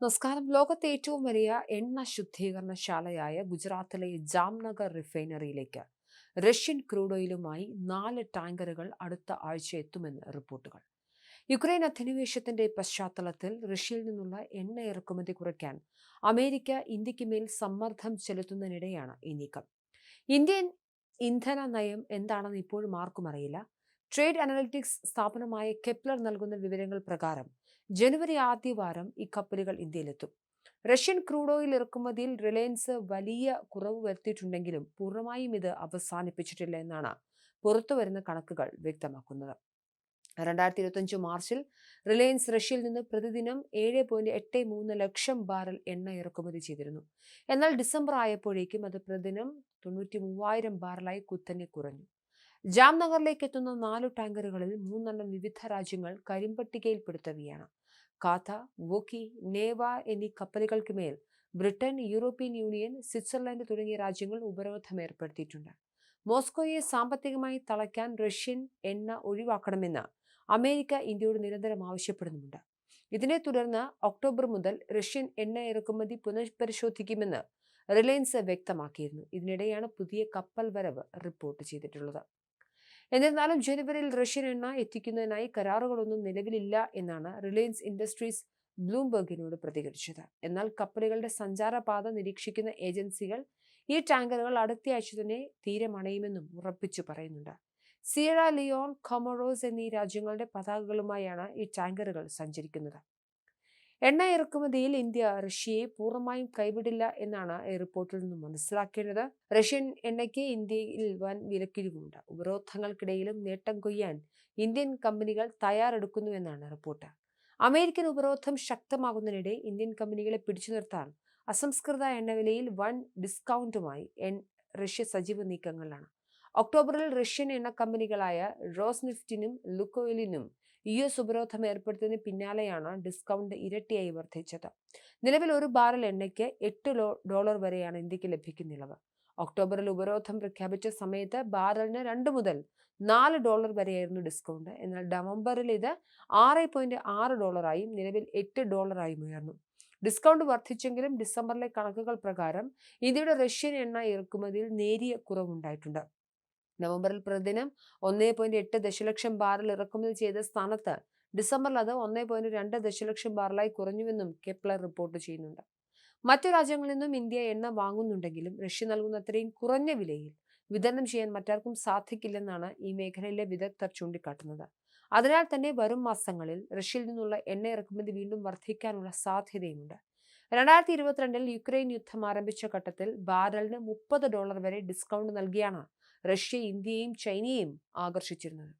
നമസ്കാരം. ലോകത്തെ ഏറ്റവും വലിയ എണ്ണ ശുദ്ധീകരണശാലയായ ഗുജറാത്തിലെ ജാംനഗർ റിഫൈനറിയിലേക്ക് റഷ്യൻ ക്രൂഡ് ഓയിലുമായി നാല് ടാങ്കറുകൾ അടുത്ത ആഴ്ച എത്തുമെന്ന് റിപ്പോർട്ടുകൾ. യുക്രൈൻ അധിനിവേശത്തിന്റെ പശ്ചാത്തലത്തിൽ റഷ്യയിൽ നിന്നുള്ള എണ്ണ ഇറക്കുമതി കുറയ്ക്കാൻ അമേരിക്ക ഇന്ത്യയ്ക്ക് മേൽ സമ്മർദ്ദം ചെലുത്തുന്നതിനിടെയാണ് ഈ നീക്കം. ഇന്ത്യൻ ഇന്ധന നയം എന്താണെന്ന് ഇപ്പോഴും ആർക്കും അറിയില്ല. ട്രേഡ് അനലിറ്റിക്സ് സ്ഥാപനമായ കെപ്ലർ നൽകുന്ന വിവരങ്ങൾ പ്രകാരം ജനുവരി ആദ്യവാരം ഈ കപ്പലുകൾ ഇന്ത്യയിലെത്തും. റഷ്യൻ ക്രൂഡ് ഓയിൽ ഇറക്കുമതിയിൽ റിലയൻസ് വലിയ കുറവ് വരുത്തിയിട്ടുണ്ടെങ്കിലും പൂർണമായും ഇത് അവസാനിപ്പിച്ചിട്ടില്ല എന്നാണ് പുറത്തുവരുന്ന കണക്കുകൾ വ്യക്തമാക്കുന്നത്. രണ്ടായിരത്തി ഇരുപത്തഞ്ച് മാർച്ചിൽ റിലയൻസ് റഷ്യയിൽ നിന്ന് പ്രതിദിനം ഏഴ് പോയിന്റ് എട്ട് മൂന്ന് ലക്ഷം ബാരൽ എണ്ണ ഇറക്കുമതി ചെയ്തിരുന്നു. എന്നാൽ ഡിസംബർ ആയപ്പോഴേക്കും അത് പ്രതിദിനം തൊണ്ണൂറ്റി മൂവായിരം ബാരലായി കുത്തനെ കുറഞ്ഞു. ജാംനഗറിലേക്ക് എത്തുന്ന നാലു ടാങ്കറുകളിൽ മൂന്നെണ്ണം വിവിധ രാജ്യങ്ങൾ കരിമ്പട്ടികയിൽപ്പെടുത്തവയാണ്. കാഥ വോക്കി നേവ എന്നീ കപ്പലുകൾക്ക് മേൽ ബ്രിട്ടൻ യൂറോപ്യൻ യൂണിയൻ സ്വിറ്റ്സർലൻഡ് തുടങ്ങിയ രാജ്യങ്ങൾ ഉപരോധം ഏർപ്പെടുത്തിയിട്ടുണ്ട്. മോസ്കോയെ സാമ്പത്തികമായി തളയ്ക്കാൻ റഷ്യൻ എണ്ണ ഒഴിവാക്കണമെന്ന് അമേരിക്ക ഇന്ത്യയോട് നിരന്തരം ആവശ്യപ്പെടുന്നുണ്ട് ഇതിനെ തുടർന്ന് ഒക്ടോബർ മുതൽ റഷ്യൻ എണ്ണ ഇറക്കുമതി പുനഃപരിശോധിക്കുമെന്ന് റിലയൻസ് വ്യക്തമാക്കിയിരുന്നു. ഇതിനിടെയാണ് പുതിയ കപ്പൽ വരവ് റിപ്പോർട്ട് ചെയ്തിട്ടുള്ളത്. എന്നിരുന്നാലും ജനുവരിയിൽ റഷ്യൻ എണ്ണ എത്തിക്കുന്നതിനായി കരാറുകളൊന്നും നിലവിലില്ല എന്നാണ് റിലയൻസ് ഇൻഡസ്ട്രീസ് ബ്ലൂംബർഗിനോട് പ്രതികരിച്ചത്. എന്നാൽ കപ്പലുകളുടെ സഞ്ചാരപാത നിരീക്ഷിക്കുന്ന ഏജൻസികൾ ഈ ടാങ്കറുകൾ അടുത്തയാഴ്ച തന്നെ തീരമണയുമെന്നും ഉറപ്പിച്ചു പറയുന്നുണ്ട്. സിയറ ലിയോൺ കൊമറോസ് എന്നീ രാജ്യങ്ങളുടെ പതാകകളുമായാണ് ഈ ടാങ്കറുകൾ സഞ്ചരിക്കുന്നത്. എണ്ണ ഇറക്കുമതിയിൽ ഇന്ത്യ റഷ്യയെ പൂർണമായും കൈവിടില്ല എന്നാണ് റിപ്പോർട്ടിൽ നിന്ന് മനസ്സിലാക്കേണ്ടത്. റഷ്യൻ എണ്ണയ്ക്ക് ഇന്ത്യയിൽ വൻ വിലക്കിഴിവുണ്ട് ഉപരോധങ്ങൾക്കിടയിലും നേട്ടം കൊയ്യാൻ ഇന്ത്യൻ കമ്പനികൾ തയ്യാറെടുക്കുന്നുവെന്നാണ് റിപ്പോർട്ട്. അമേരിക്കൻ ഉപരോധം ശക്തമാകുന്നതിനിടെ ഇന്ത്യൻ കമ്പനികളെ പിടിച്ചു നിർത്താൻ അസംസ്കൃത എണ്ണവിലയിൽ വൻ ഡിസ്കൗണ്ടുമായി എൻ റഷ്യ സജീവ നീക്കങ്ങളിലാണ്. ഒക്ടോബറിൽ റഷ്യൻ എണ്ണ കമ്പനികളായ റോസ്നിഫ്റ്റിനും ലുക്കോയിലിനും യു എസ് ഉപരോധം ഏർപ്പെടുത്തിയതിന് പിന്നാലെയാണ് ഡിസ്കൗണ്ട് ഇരട്ടിയായി വർദ്ധിച്ചത്. നിലവിൽ ഒരു ബാരൽ എണ്ണയ്ക്ക് എട്ട് ഡോളർ വരെയാണ് ഇന്ത്യയ്ക്ക് ലഭിക്കുന്നിളവ് ഒക്ടോബറിൽ ഉപരോധം പ്രഖ്യാപിച്ച സമയത്ത് ബാരലിന് രണ്ട് മുതൽ നാല് ഡോളർ വരെയായിരുന്നു ഡിസ്കൗണ്ട് എന്നാൽ നവംബറിൽ ഇത് ആറ് പോയിന്റ് ആറ് ഡോളറായും നിലവിൽ എട്ട് ഡോളറായും ഉയർന്നു. ഡിസ്കൗണ്ട് വർദ്ധിച്ചെങ്കിലും ഡിസംബറിലെ കണക്കുകൾ പ്രകാരം ഇന്ത്യയുടെ റഷ്യൻ എണ്ണ ഇറക്കുമതിയിൽ നേരിയ കുറവുണ്ടായിട്ടുണ്ട്. നവംബറിൽ പ്രതിദിനം ഒന്നേ പോയിന്റ് എട്ട് ദശലക്ഷം ബാരൽ ഇറക്കുമതി ചെയ്ത സ്ഥാനത്ത് ഡിസംബറിൽ അത് ഒന്നേ പോയിന്റ് രണ്ട് ദശലക്ഷം ബാരലായി കുറഞ്ഞുവെന്നും കെപ്ലർ റിപ്പോർട്ട് ചെയ്യുന്നുണ്ട്. മറ്റു രാജ്യങ്ങളിൽ നിന്നും ഇന്ത്യ എണ്ണ വാങ്ങുന്നുണ്ടെങ്കിലും റഷ്യ നൽകുന്ന അത്രയും കുറഞ്ഞ വിലയിൽ വിതരണം ചെയ്യാൻ മറ്റാർക്കും സാധിക്കില്ലെന്നാണ് ഈ മേഖലയിലെ വിദഗ്ധർ ചൂണ്ടിക്കാട്ടുന്നത്. അതിനാൽ തന്നെ വരും മാസങ്ങളിൽ റഷ്യയിൽ നിന്നുള്ള എണ്ണ ഇറക്കുമതി വീണ്ടും വർദ്ധിക്കാനുള്ള സാധ്യതയുമുണ്ട്. രണ്ടായിരത്തി ഇരുപത്തിരണ്ടിൽ യുക്രൈൻ യുദ്ധം ആരംഭിച്ച ഘട്ടത്തിൽ ബാരലിന് മുപ്പത് ഡോളർ വരെ ഡിസ്കൗണ്ട് നൽകിയാണ് റഷ്യ ഇന്ത്യയെയും ചൈനയെയും ആകർഷിച്ചിരുന്നത്.